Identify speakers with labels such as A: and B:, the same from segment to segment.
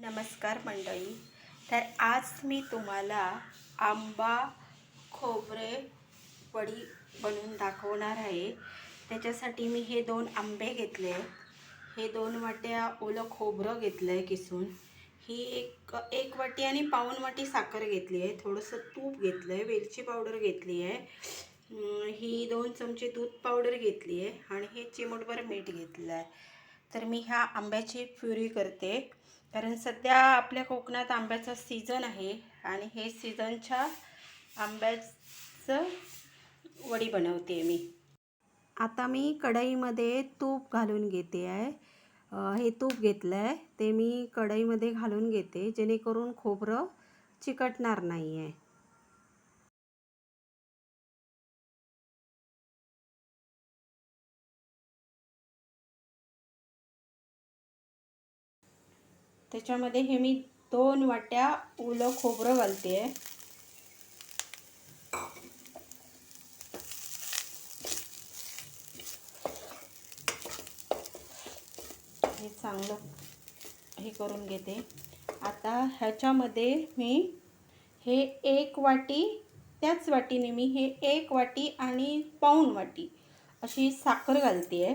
A: नमस्कार मंडळी. तर आज मी तुम्हाला आंबा खोबरे वडी बनवून दाखवणार आहे. त्याच्यासाठी मी हे दोन आंबे घेतले हे दोन वाट्या ओलं खोबरं घेतलं आहे किसून. ही एक एक वाटी आणि पाऊण वाटी साखर घेतली आहे. थोडंसं तूप घेतलं आहे. वेलची पावडर घेतली आहे. ही दोन चमचे दूध पावडर घेतली आहे आणि हे चिमटभर मीठ घेतलं आहे. तर मी ह्या आंब्याची प्युरी करते. कारण सध्या आपल्या कोकणात आंब्याचा सीझन आहे आणि हे सीझनच्या आंब्याचं वडी बनवते मी. आता मी कढईमध्ये तूप घालून घेते आहे. हे तूप घेतलं आहे ते मी कढईमध्ये घालून घेते जेणेकरून खोबरं चिकटणार नाही आहे त्याच्यामध्ये हे मी दोन वाट्या ओलं खोबरं घालते आहे हे चांगलं हे करून घेते. आता ह्याच्यामध्ये मी हे एक वाटी त्याच वाटीने मी हे एक वाटी आणि पाऊण वाटी अशी साखर घालते आहे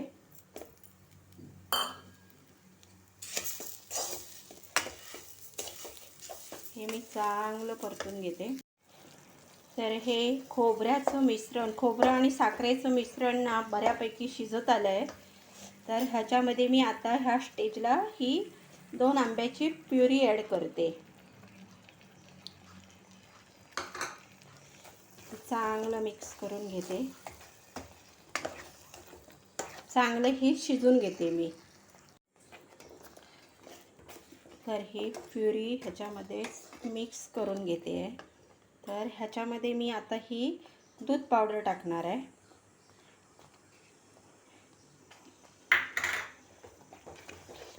A: हे मी चांगलं परतून घेते. तर हे खोबऱ्याचं मिश्रण खोबरं आणि साखरेचं मिश्रण ना बऱ्यापैकी शिजत आलं आहे तर ह्याच्यामध्ये मी आता ह्या स्टेजला ही दोन आंब्याची प्युरी ॲड करते. चांगलं मिक्स करून घेते. चांगलं ही शिजून घेते मी. तर ही प्युरी ह्याच्यामध्ये मिक्स करून घेते. आहे तर ह्याच्यामध्ये मी आता ही दूध पावडर टाकणार आहे.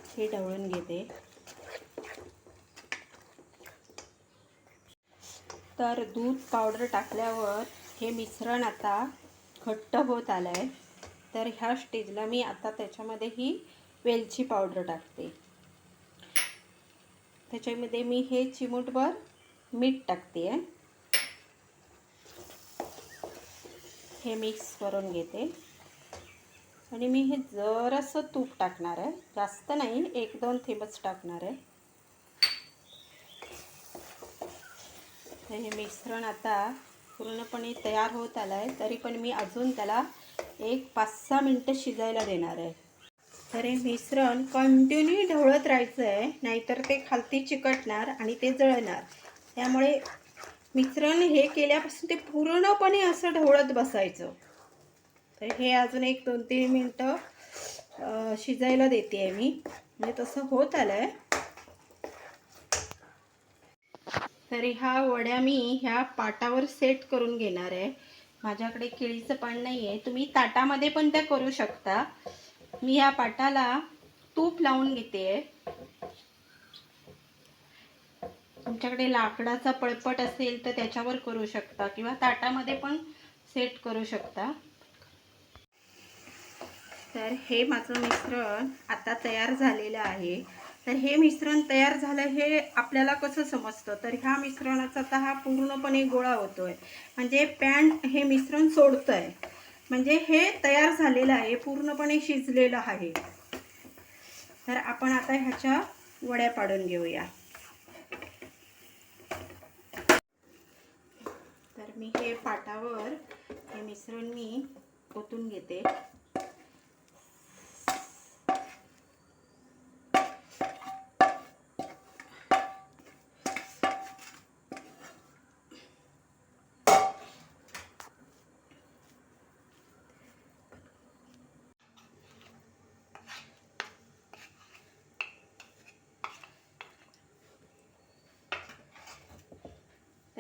A: हे ढवळून घेते. तर दूध पावडर टाकल्यावर हे मिश्रण आता घट्ट होत आलं आहे तर ह्या स्टेजला मी आता त्याच्यामध्ये ही वेलची पावडर टाकते. त्याच्यामध्ये मी हे चिमूटभर मीठ टाकते आहे हे मिक्स करून घेते. आणि मी हे जरासं तूप टाकणार आहे. जास्त नाही एक दोन थेंबच टाकणार आहे. तर हे मिश्रण आता पूर्णपणे तयार होत आलं आहे तरी पण मी अजून त्याला एक पाच सहा मिनटं शिजायला देणार आहे. तर हे मिश्रण कंटिन्यू ढवळत राहायचं आहे नाहीतर ते खालती चिकटणार आणि ते जळणार. त्यामुळे मिश्रण हे केल्यापासून ते पूर्णपणे असं ढवळत बसायचं. तर हे अजून एक दोन तीन मिनटं शिजायला देते आहे मी. म्हणजे तसं होत आलं आहे तरी ह्या वड्या मी ह्या पाटावर सेट करून घेणार आहे. माझ्याकडे केळीचं पान नाही आहे तुम्ही ताटामध्ये पण त्या करू शकता. मी ह्या पाटाला तूप लावून घेते. तुमच्याकडे लाकडाचा पळपट असेल तर त्याच्यावर करू शकता किंवा ताटामध्ये पण सेट करू शकता. तर हे माझं मिश्रण आता तयार झालेलं आहे. तर हे मिश्रण तयार झालं हे आपल्याला कसं समजतं? तर ह्या मिश्रणाचा आता हा पूर्णपणे गोळा होतोय. म्हणजे पॅन हे मिश्रण सोडतं आहे म्हणजे हे तयार झालेलं आहे पूर्णपणे शिजलेलं आहे. तर आपण आता ह्याच्या वड्या पाडून घेऊया. तर मी हे पाटावर हे मिश्रण मी ओतून घेते.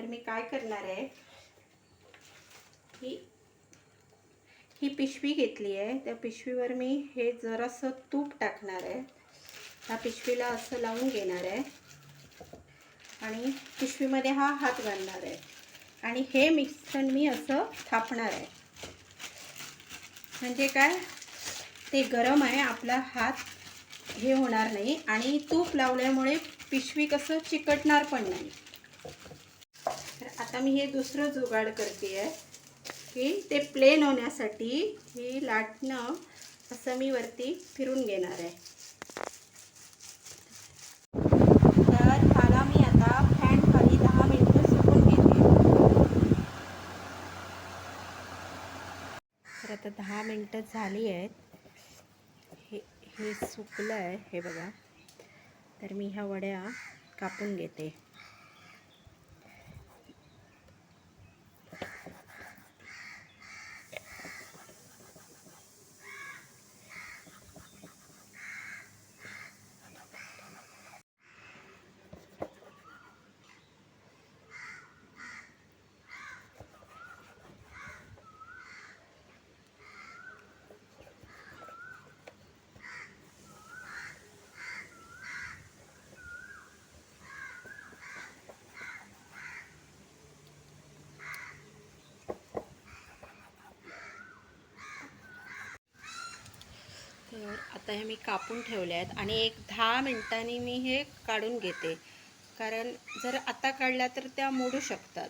A: तर मी काय करणार आहे? ही ही पिशवी घेतली आहे. त्या पिशवीवर मी हे जरासं तूप टाकणार आहे. त्या पिशवीला असं लावून घेणार आहे. आणि पिशवीमध्ये हा हात घालणार आहे. आणि हे मिश्रण मी असं थापणार आहे. म्हणजे काय? ते गरम आहे आपला हात हे होणार नाही. आणि तूप लावल्यामुळे पिशवी कसं चिकटणार पण नाही. आता मी हे दुसरं जुगाड करते आहे की ते प्लेन होण्यासाठी ही लाटणं असं मी वरती फिरून घेणार आहे. तर ह्याला मी आता फॅन खाली दहा मिनटं सुकून घेते. तर आता दहा मिनटं झाली आहेत. हे हे सुकलं आहे हे बघा. तर मी ह्या वड्या कापून घेते तर आता हे मी कापून ठेवले आहेत आणि एक दहा मिनटांनी मी हे काढून घेते. कारण जर आता काढल्या तर त्या मोडू शकतात.